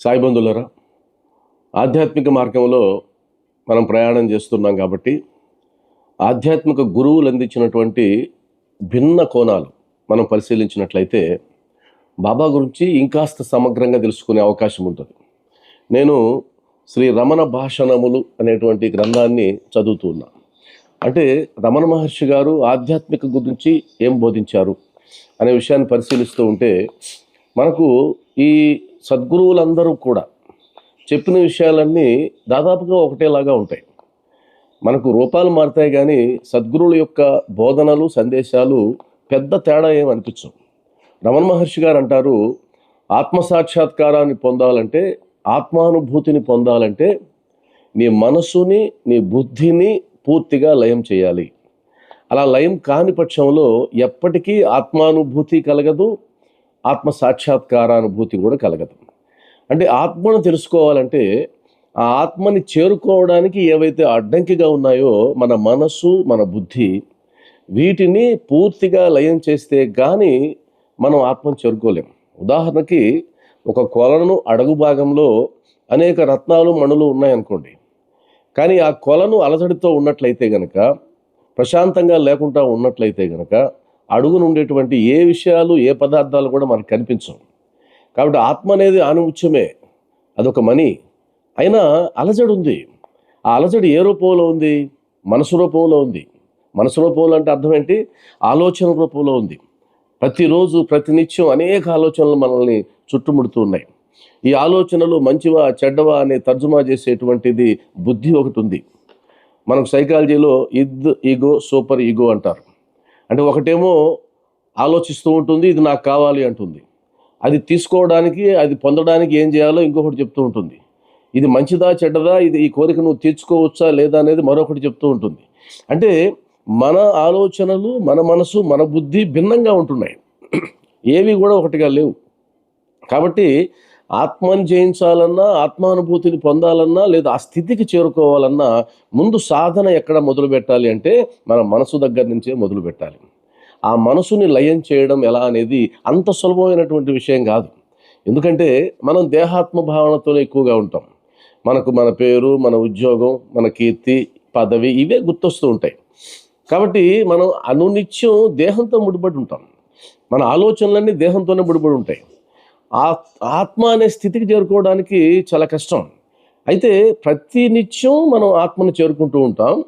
సాయిబంధులరా ఆధ్యాత్మిక మార్గంలో మనం ప్రయాణం చేస్తున్నాం కాబట్టి ఆధ్యాత్మిక గురువులు అందించినటువంటి భిన్న కోణాలు మనం పరిశీలించినట్లయితే బాబా గురించి ఇంకాస్త సమగ్రంగా తెలుసుకునే అవకాశం ఉంటుంది. నేను శ్రీ రమణ భాషణములు అనేటువంటి గ్రంథాన్ని చదువుతూ ఉన్నా. అంటే రమణ మహర్షి గారు ఆధ్యాత్మిక గురించి ఏం బోధించారు అనే విషయాన్ని పరిశీలిస్తూ ఉంటే మనకు ఈ సద్గురువులందరూ కూడా చెప్పిన విషయాలన్నీ దాదాపుగా ఒకటేలాగా ఉంటాయి. మనకు రూపాలు మారుతాయి కానీ సద్గురువుల యొక్క బోధనలు సందేశాలు పెద్ద తేడా ఏం అనిపించవు. రమణ మహర్షి గారు అంటారు ఆత్మ సాక్షాత్కారాన్ని పొందాలంటే ఆత్మానుభూతిని పొందాలంటే నీ మనసుని నీ బుద్ధిని పూర్తిగా లయం చేయాలి. అలా లయం కాని పక్షంలో ఎప్పటికీ ఆత్మానుభూతి కలగదు ఆత్మ సాక్షాత్కారానుభూతి కూడా కలగదు. అంటే ఆత్మను తెలుసుకోవాలంటే ఆ ఆత్మని చేరుకోవడానికి ఏవైతే అడ్డంకిగా ఉన్నాయో మన మనస్సు మన బుద్ధి వీటిని పూర్తిగా లయం చేస్తే కానీ మనం ఆత్మను చేరుకోలేం. ఉదాహరణకి ఒక కొలను అడుగు భాగంలో అనేక రత్నాలు మణులు ఉన్నాయనుకోండి. కానీ ఆ కొలను అలజడితో ఉన్నట్లయితే గనక ప్రశాంతంగా లేకుండా ఉన్నట్లయితే గనక అడుగున ఉండేటువంటి ఏ విషయాలు ఏ పదార్థాలు కూడా మనకు కనిపించవు. కాబట్టి ఆత్మ అనేది ఆనుముత్యమే. అదొక మణి అయినా అలజడి ఉంది. ఆ అలజడి ఏ రూపంలో ఉంది? మనసు రూపంలో ఉంది. మనసు రూపంలో అంటే అర్థం ఏంటి? ఆలోచన రూపంలో ఉంది. ప్రతిరోజు ప్రతినిత్యం అనేక ఆలోచనలు మనల్ని చుట్టుముడుతూ ఉన్నాయి. ఈ ఆలోచనలు మంచివా చెడ్డవా అనే తర్జుమా చేసేటువంటిది బుద్ధి ఒకటి ఉంది. మనకు సైకాలజీలో ఇద్ ఈగో సూపర్ ఈగో అంటారు. అంటే ఒకటేమో ఆలోచిస్తూ ఉంటుంది ఇది నాకు కావాలి అంటుంది. అది తీసుకోవడానికి అది పొందడానికి ఏం చేయాలో ఇంకొకటి చెప్తూ ఉంటుంది. ఇది మంచిదా చెడ్డదా ఇది ఈ కోరిక నువ్వు తీర్చుకోవచ్చా లేదా అనేది మరొకటి చెప్తూ ఉంటుంది. అంటే మన ఆలోచనలు మన మనసు మన బుద్ధి భిన్నంగా ఉంటున్నాయి. ఏవి కూడా ఒకటిగా లేవు. కాబట్టి ఆత్మను జయించాలన్నా ఆత్మానుభూతిని పొందాలన్నా లేదా ఆ స్థితికి చేరుకోవాలన్నా ముందు సాధన ఎక్కడ మొదలు పెట్టాలి అంటే మన మనసు దగ్గర నుంచే మొదలు పెట్టాలి. ఆ మనసుని లయం చేయడం ఎలా అనేది అంత సులభమైనటువంటి విషయం కాదు. ఎందుకంటే మనం దేహాత్మ భావనతోనే ఎక్కువగా ఉంటాం. మనకు మన పేరు మన ఉద్యోగం మన కీర్తి పదవి ఇవే గుర్తొస్తూ ఉంటాయి. కాబట్టి మనం అనునిత్యం దేహంతో ముడిపడి ఉంటాం. మన ఆలోచనలన్నీ దేహంతోనే ముడిపడి ఉంటాయి. ఆత్మ అనే స్థితికి చేరుకోవడానికి చాలా కష్టం. అయితే ప్రతి నిత్యం మనం ఆత్మను చేరుకుంటూ ఉంటాం.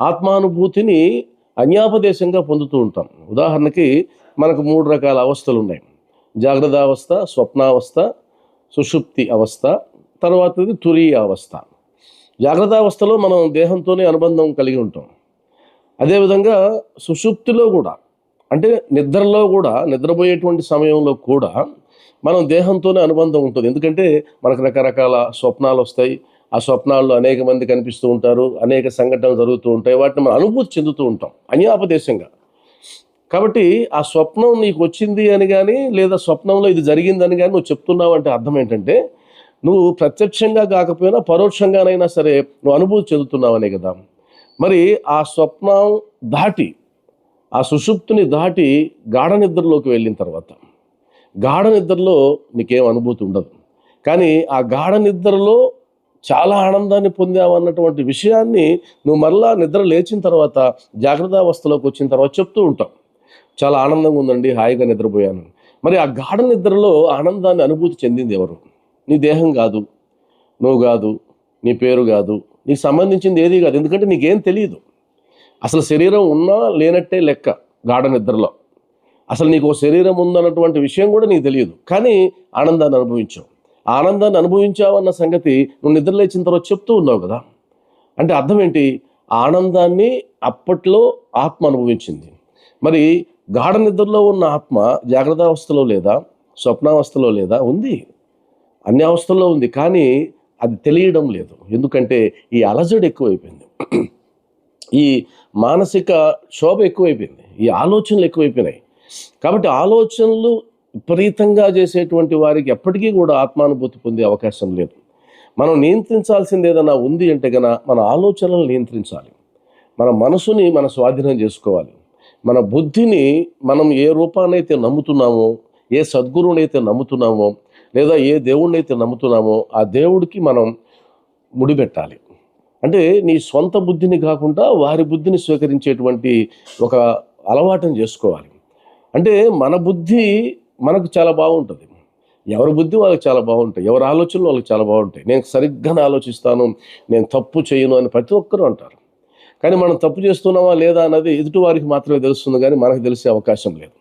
ఆత్మానుభూతిని అన్యాపదేశంగా పొందుతూ ఉంటాం. ఉదాహరణకి మనకు మూడు రకాల అవస్థలు ఉన్నాయి. జాగ్రత్త అవస్థ స్వప్నావస్థ సుషుప్తి అవస్థ తర్వాతది తురీయ అవస్థ. జాగ్రత్త అవస్థలో మనం దేహంతోనే అనుబంధం కలిగి ఉంటాం. అదేవిధంగా సుషుప్తిలో కూడా అంటే నిద్రలో కూడా నిద్రపోయేటువంటి సమయంలో కూడా మనం దేహంతోనే అనుబంధం ఉంటుంది. ఎందుకంటే మనకు రకరకాల స్వప్నాలు వస్తాయి. ఆ స్వప్నాల్లో అనేక మంది కనిపిస్తూ ఉంటారు. అనేక సంఘటనలు జరుగుతూ ఉంటాయి. వాటిని మనం అనుభూతి చెందుతూ ఉంటాం. అన్యాపదేశంగా. కాబట్టి ఆ స్వప్నం నీకు వచ్చింది అని కానీ లేదా స్వప్నంలో ఇది జరిగిందని కానీ నువ్వు చెప్తున్నావు అంటే అర్థం ఏంటంటే నువ్వు ప్రత్యక్షంగా కాకపోయినా పరోక్షంగానైనా సరే నువ్వు అనుభూతి చెందుతున్నావనే కదా. మరి ఆ స్వప్నం దాటి ఆ సుషుప్తిని దాటి గాఢ నిద్రలోకి వెళ్ళిన తర్వాత గాఢ నిద్రలో నీకేం అనుభూతి ఉండదు. కానీ ఆ గాఢ నిద్రలో చాలా ఆనందాన్ని పొందామన్నటువంటి విషయాన్ని నువ్వు మరలా నిద్ర లేచిన తర్వాత జాగ్రత్త అవస్థలోకి వచ్చిన తర్వాత చెప్తూ ఉంటావు. చాలా ఆనందంగా ఉందండి హాయిగా నిద్రపోయాను. మరి ఆ గాఢ నిద్రలో ఆనందాన్ని అనుభూతి చెందింది ఎవరు? నీ దేహం కాదు నువ్వు కాదు నీ పేరు కాదు నీకు సంబంధించింది ఏది కాదు. ఎందుకంటే నీకేం తెలియదు అసలు శరీరం ఉన్నా లేనట్టే లెక్క గాఢ నిద్రలో. అసలు నీకు ఓ శరీరం ఉందన్నటువంటి విషయం కూడా నీకు తెలియదు. కానీ ఆనందాన్ని అనుభవించావు. ఆనందాన్ని అనుభవించావు అన్న సంగతి నువ్వు నిద్ర లేచిన తర్వాత చెప్తూ ఉన్నావు కదా. అంటే అర్థం ఏంటి? ఆనందాన్ని అప్పట్లో ఆత్మ అనుభవించింది. మరి గాఢ నిద్రలో ఉన్న ఆత్మ జాగ్రత్త అవస్థలో లేదా? స్వప్నావస్థలో లేదా? ఉంది. అన్ని అవస్థల్లో ఉంది. కానీ అది తెలియడం లేదు. ఎందుకంటే ఈ అలజడి ఎక్కువైపోయింది. ఈ మానసిక క్షోభ ఎక్కువైపోయింది. ఈ ఆలోచనలు ఎక్కువైపోయినాయి. కాబట్టి ఆలోచనలు విపరీతంగా చేసేటువంటి వారికి ఎప్పటికీ కూడా ఆత్మానుభూతి పొందే అవకాశం లేదు. మనం నియంత్రించాల్సింది ఏదైనా ఉంది అంటే గన మన ఆలోచనలు నియంత్రించాలి. మన మనసుని మన స్వాధీనం చేసుకోవాలి. మన బుద్ధిని మనం ఏ రూపాన్నైతే నమ్ముతున్నామో ఏ సద్గురువునైతే నమ్ముతున్నామో లేదా ఏ దేవుణ్ణి అయితే నమ్ముతున్నామో ఆ దేవుడికి మనం ముడిపెట్టాలి. అంటే నీ సొంత బుద్ధిని కాకుండా వారి బుద్ధిని స్వీకరించేటువంటి ఒక అలవాటును చేసుకోవాలి. అంటే మన బుద్ధి మనకు చాలా బాగుంటుంది. ఎవరి బుద్ధి వాళ్ళకి చాలా బాగుంటాయి. ఎవరి ఆలోచనలు వాళ్ళకి చాలా బాగుంటాయి. నేను సరిగ్గా ఆలోచిస్తాను నేను తప్పు చేయను అని ప్రతి ఒక్కరూ అంటారు. కానీ మనం తప్పు చేస్తున్నామా లేదా అన్నది ఎదుటి వారికి మాత్రమే తెలుస్తుంది కానీ మనకు తెలిసే అవకాశం లేదు.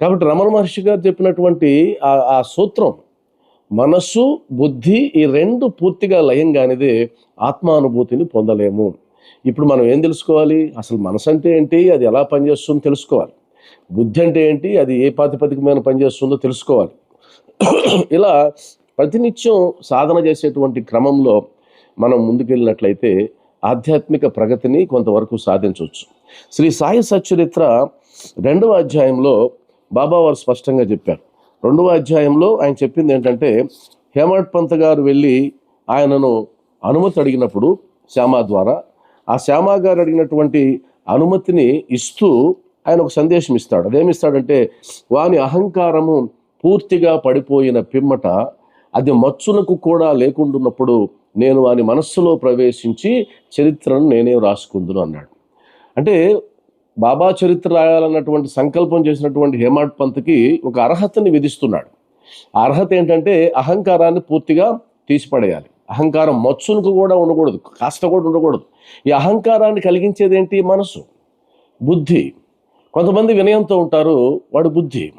కాబట్టి రమణ మహర్షి గారు చెప్పినటువంటి ఆ ఆ సూత్రం మనస్సు బుద్ధి ఈ రెండు పూర్తిగా లయం ఆత్మానుభూతిని పొందలేము. ఇప్పుడు మనం ఏం తెలుసుకోవాలి? అసలు మనసు అంటే ఏంటి? అది ఎలా పనిచేస్తుందో తెలుసుకోవాలి. బుద్ధి అంటే ఏంటి? అది ఏ పాతిపతికమైన పనిచేస్తుందో తెలుసుకోవాలి. ఇలా ప్రతినిత్యం సాధన చేసేటువంటి క్రమంలో మనం ముందుకెళ్ళినట్లయితే ఆధ్యాత్మిక ప్రగతిని కొంతవరకు సాధించవచ్చు. శ్రీ సాయి సచ్చరిత్ర రెండవ అధ్యాయంలో బాబా వారు స్పష్టంగా చెప్పారు. రెండవ అధ్యాయంలో ఆయన చెప్పింది ఏంటంటే హేమట్ పంత్ గారు వెళ్ళి ఆయనను అనుమతి అడిగినప్పుడు శ్యామ ద్వారా ఆ శ్యామ గారు అడిగినటువంటి అనుమతిని ఇస్తూ ఆయన ఒక సందేశం ఇస్తాడు. అదేమిస్తాడంటే వాని అహంకారము పూర్తిగా పడిపోయిన పిమ్మట అది మచ్చునకు కూడా లేకుండున్నప్పుడు నేను వాని మనస్సులో ప్రవేశించి చరిత్రను నేనే రాసుకుందును అన్నాడు. అంటే బాబా చరిత్ర రాయాలన్నటువంటి సంకల్పం చేసినటువంటి హేమాడ్ పంత్కి ఒక అర్హతని విధిస్తున్నాడు. ఆ అర్హత ఏంటంటే అహంకారాన్ని పూర్తిగా తీసిపడేయాలి. అహంకారం మచ్చునకు కూడా ఉండకూడదు కాస్త కూడా ఉండకూడదు. ఈ అహంకారాన్ని కలిగించేది ఏంటి మనసు బుద్ధి. కొంతమంది వినయంతో ఉంటారు వాడు బుద్ధి.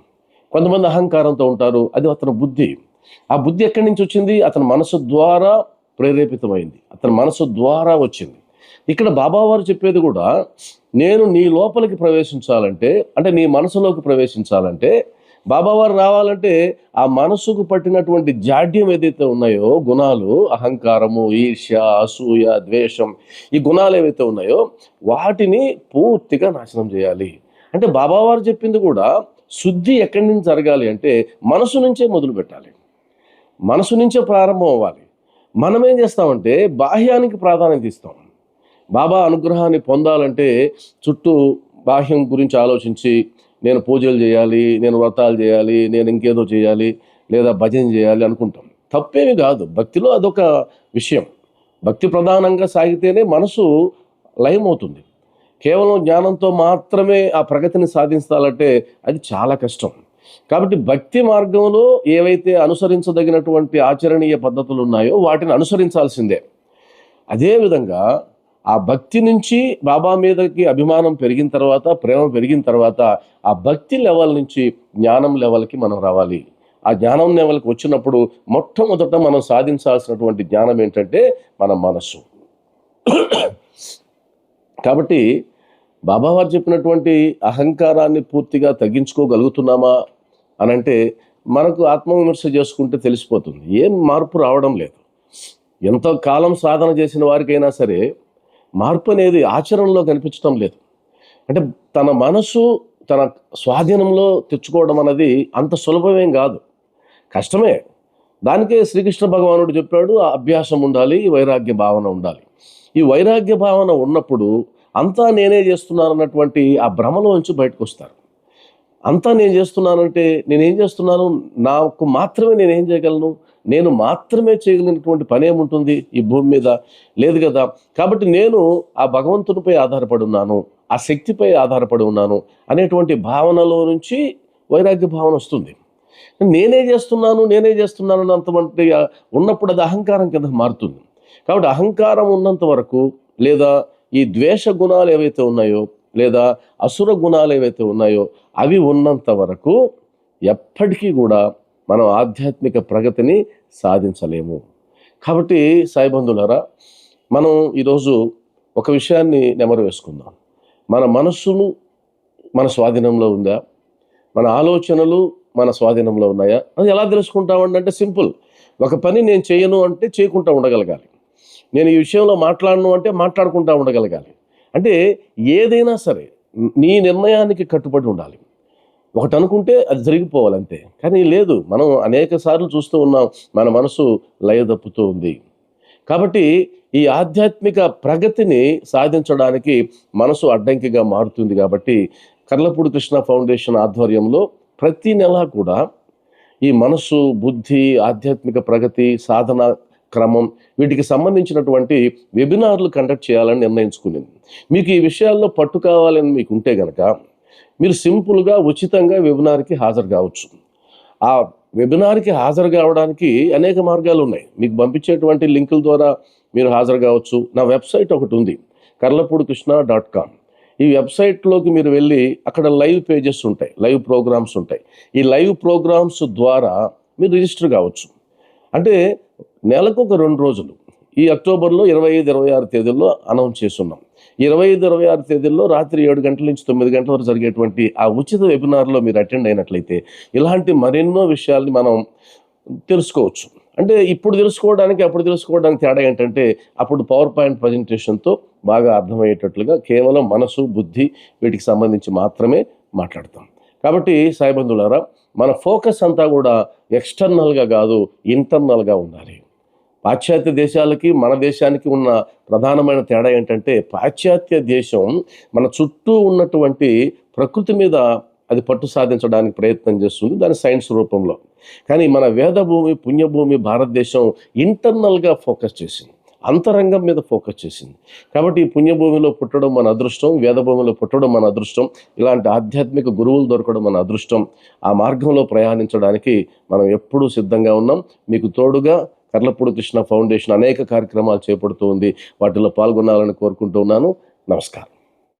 కొంతమంది అహంకారంతో ఉంటారు అది అతని బుద్ధి. ఆ బుద్ధి ఎక్కడి నుంచి వచ్చింది? అతని మనసు ద్వారా ప్రేరేపితమైంది. అతని మనసు ద్వారా వచ్చింది. ఇక్కడ బాబావారు చెప్పేది కూడా నేను నీ లోపలికి ప్రవేశించాలంటే అంటే నీ మనసులోకి ప్రవేశించాలంటే బాబావారు రావాలంటే ఆ మనసుకు పట్టినటువంటి జాడ్యం ఏదైతే ఉన్నాయో గుణాలు అహంకారము ఈర్ష్య అసూయ ద్వేషం ఈ గుణాలు ఏవైతే ఉన్నాయో వాటిని పూర్తిగా నాశనం చేయాలి. అంటే బాబావారు చెప్పింది కూడా శుద్ధి ఎక్కడి నుంచి జరగాలి అంటే మనసు నుంచే మొదలు పెట్టాలి. మనసు నుంచే ప్రారంభం అవ్వాలి. మనం ఏం చేస్తామంటే బాహ్యానికి ప్రాధాన్యత ఇస్తాం. బాబా అనుగ్రహాన్ని పొందాలంటే చుట్టూ బాహ్యం గురించి ఆలోచించి నేను పూజలు చేయాలి నేను వ్రతాలు చేయాలి నేను ఇంకేదో చేయాలి లేదా భజన చేయాలి అనుకుంటాం. తప్పేమి కాదు. భక్తిలో అదొక విషయం. భక్తి ప్రధానంగా సాగితేనే మనసు లయమవుతుంది. కేవలం జ్ఞానంతో మాత్రమే ఆ ప్రగతిని సాధించాలంటే అది చాలా కష్టం. కాబట్టి భక్తి మార్గంలో ఏవైతే అనుసరించదగినటువంటి ఆచరణీయ పద్ధతులు ఉన్నాయో వాటిని అనుసరించాల్సిందే. అదేవిధంగా ఆ భక్తి నుంచి బాబా మీదకి అభిమానం పెరిగిన తర్వాత ప్రేమ పెరిగిన తర్వాత ఆ భక్తి లెవెల్ నుంచి జ్ఞానం లెవెల్కి మనం రావాలి. ఆ జ్ఞానం లెవెల్కి వచ్చినప్పుడు మొట్టమొదట మనం సాధించాల్సినటువంటి జ్ఞానం ఏంటంటే మన మనస్సు. కాబట్టి బాబావారు చెప్పినటువంటి అహంకారాన్ని పూర్తిగా తగ్గించుకోగలుగుతున్నామా అని అంటే మనకు ఆత్మవిమర్శ చేసుకుంటే తెలిసిపోతుంది. ఏం మార్పు రావడం లేదు. ఎంతో కాలం సాధన చేసిన వారికైనా సరే మార్పు అనేది ఆచరణలో కనిపించడం లేదు. అంటే తన మనసు తన స్వాధీనంలో తెచ్చుకోవడం అనేది అంత సులభమేం కాదు. కష్టమే. దానికే శ్రీకృష్ణ భగవానుడు చెప్పాడు ఆ అభ్యాసం ఉండాలి వైరాగ్య భావన ఉండాలి. ఈ వైరాగ్య భావన ఉన్నప్పుడు అంతా నేనే చేస్తున్నాను అన్నటువంటి ఆ భ్రమలోంచి బయటకు వస్తారు అంతా నేను చేస్తున్నానంటే నేనేం చేస్తున్నాను? నాకు మాత్రమే నేనేం చేయగలను? నేను మాత్రమే చేయగలిగినటువంటి పని ఏముంటుంది ఈ భూమి మీద? లేదు కదా. కాబట్టి నేను ఆ భగవంతునిపై ఆధారపడి ఉన్నాను ఆ శక్తిపై ఆధారపడి ఉన్నాను అనేటువంటి భావనలో నుంచి వైరాగ్య భావన వస్తుంది. నేనే చేస్తున్నాను నేనే చేస్తున్నాను అన్నంతమంటే ఉన్నప్పుడు అది అహంకారం కింద మారుతుంది. కాబట్టి అహంకారం ఉన్నంత వరకు లేదా ఈ ద్వేష గుణాలు ఏవైతే ఉన్నాయో లేదా అసుర గుణాలు ఏవైతే ఉన్నాయో అవి ఉన్నంత వరకు ఎప్పటికీ కూడా మనం ఆధ్యాత్మిక ప్రగతిని సాధించలేము. కాబట్టి సాయిబంధులారా మనం ఈరోజు ఒక విషయాన్ని నెమరు వేసుకుందాం. మన మనస్సును మన స్వాధీనంలో ఉందా? మన ఆలోచనలు మన స్వాధీనంలో ఉన్నాయా? అది ఎలా తెలుసుకుంటామంటే అంటే సింపుల్. ఒక పని నేను చేయను అంటే చేయకుండా ఉండగలగాలి. నేను ఈ విషయంలో మాట్లాడను అంటే మాట్లాడుకుంటూ ఉండగలగాలి. అంటే ఏదైనా సరే నీ నిర్ణయానికి కట్టుబడి ఉండాలి. ఒకటి అనుకుంటే అది జరిగిపోవాలి అంతే. కానీ లేదు మనం అనేక సార్లు చూస్తూ ఉన్నాం మన మనసు లయదప్పుతూ ఉంది. కాబట్టి ఈ ఆధ్యాత్మిక ప్రగతిని సాధించడానికి మనసు అడ్డంకిగా మారుతుంది కాబట్టి కర్లపూడి కృష్ణ ఫౌండేషన్ ఆధ్వర్యంలో ప్రతి నెలా కూడా ఈ మనసు బుద్ధి ఆధ్యాత్మిక ప్రగతి సాధన క్రమం వీటికి సంబంధించినటువంటి వెబినార్లు కండక్ట్ చేయాలని నిర్ణయించుకునింది. మీకు ఈ విషయాల్లో పట్టు కావాలని మీకు ఉంటే గనక మీరు సింపుల్గా ఉచితంగా వెబినార్కి హాజరు కావచ్చు. ఆ వెబినార్కి హాజరు కావడానికి అనేక మార్గాలు ఉన్నాయి. మీకు పంపించేటువంటి లింకుల ద్వారా మీరు హాజరు కావచ్చు. నా వెబ్సైట్ ఒకటి ఉంది కర్లపూడి కృష్ణ డాట్ కామ్. ఈ వెబ్సైట్లోకి మీరు వెళ్ళి అక్కడ లైవ్ పేజెస్ ఉంటాయి లైవ్ ప్రోగ్రామ్స్ ఉంటాయి. ఈ లైవ్ ప్రోగ్రామ్స్ ద్వారా మీరు రిజిస్టర్ కావచ్చు. అంటే నెలకు ఒక రెండు రోజులు. ఈ అక్టోబర్లో ఇరవై ఐదు ఇరవై ఆరు తేదీల్లో అనౌన్స్ చేస్తున్నాం ఇరవై ఐదు ఇరవై ఆరు తేదీల్లో రాత్రి ఏడు గంటల నుంచి తొమ్మిది గంటల వరకు జరిగేటువంటి ఆ ఉచిత వెబినార్లో మీరు అటెండ్ అయినట్లయితే ఇలాంటి మరెన్నో విషయాల్ని మనం తెలుసుకోవచ్చు. అంటే ఇప్పుడు తెలుసుకోవడానికి అప్పుడు తెలుసుకోవడానికి తేడా ఏంటంటే అప్పుడు పవర్ పాయింట్ ప్రజెంటేషన్తో బాగా అర్థమయ్యేటట్లుగా కేవలం మనసు బుద్ధి వీటికి సంబంధించి మాత్రమే మాట్లాడతాం. కాబట్టి సాయిబంధులారా మన ఫోకస్ అంతా కూడా ఎక్స్టర్నల్గా కాదు ఇంటర్నల్గా ఉండాలి. పాశ్చాత్య దేశాలకి మన దేశానికి ఉన్న ప్రధానమైన తేడా ఏంటంటే పాశ్చాత్య దేశం మన చుట్టూ ఉన్నటువంటి ప్రకృతి మీద అది పట్టు సాధించడానికి ప్రయత్నం చేస్తుంది దాని సైన్స్ రూపంలో. కానీ మన వేదభూమి పుణ్యభూమి భారతదేశం ఇంటర్నల్గా ఫోకస్ చేసింది. అంతరంగం మీద ఫోకస్ చేసింది. కాబట్టి ఈ పుణ్యభూమిలో పుట్టడం మన అదృష్టం వేదభూమిలో పుట్టడం మన అదృష్టం ఇలాంటి ఆధ్యాత్మిక గురువులు దొరకడం మన అదృష్టం. ఆ మార్గంలో ప్రయాణించడానికి మనం ఎప్పుడూ సిద్ధంగా ఉన్నాం. మీకు తోడుగా కర్లపూడి కృష్ణ ఫౌండేషన్ అనేక కార్యక్రమాలు చేపడుతూ ఉంది. వాటిలో పాల్గొనాలని కోరుకుంటూ ఉన్నాను. నమస్కారం.